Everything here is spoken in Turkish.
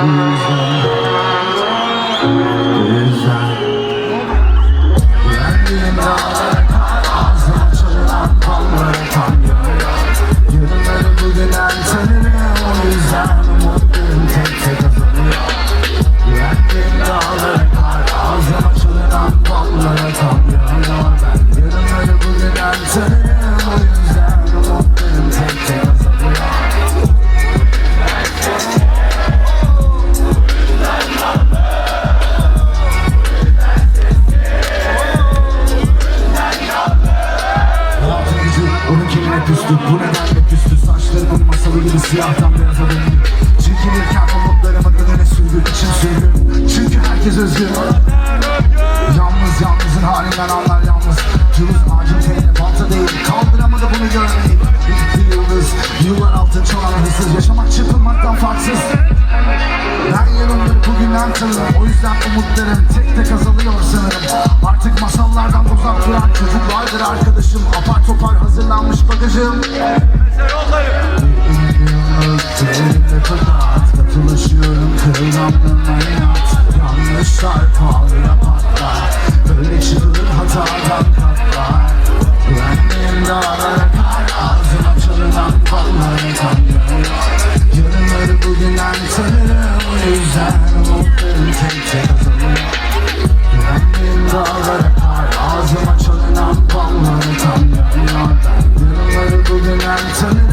Thank küstü Bu nedenle küstü? Saçlarımın masalı gibi siyahtan beyaza döndü Çekilirken umutlarımı önüne sürdü içim sürdü Çünkü herkes özgür. Yalnız yalnızın halinden anlar yalnız. Cılız ağacın teline balta değil. Kaldıramadı bunu görmeyi İki yıldız yıllar altın çalan hırsız. Yaşamak çırpınmaktan farksız. Ben yanımdır bugünden tanırım. O yüzden umutlarım tek tek azalıyorsa Apar topar hazırlanmış bagajım. Katılaşıyorum kırılan hayat Yanlışlar pahalıya patlar Böyle I'm telling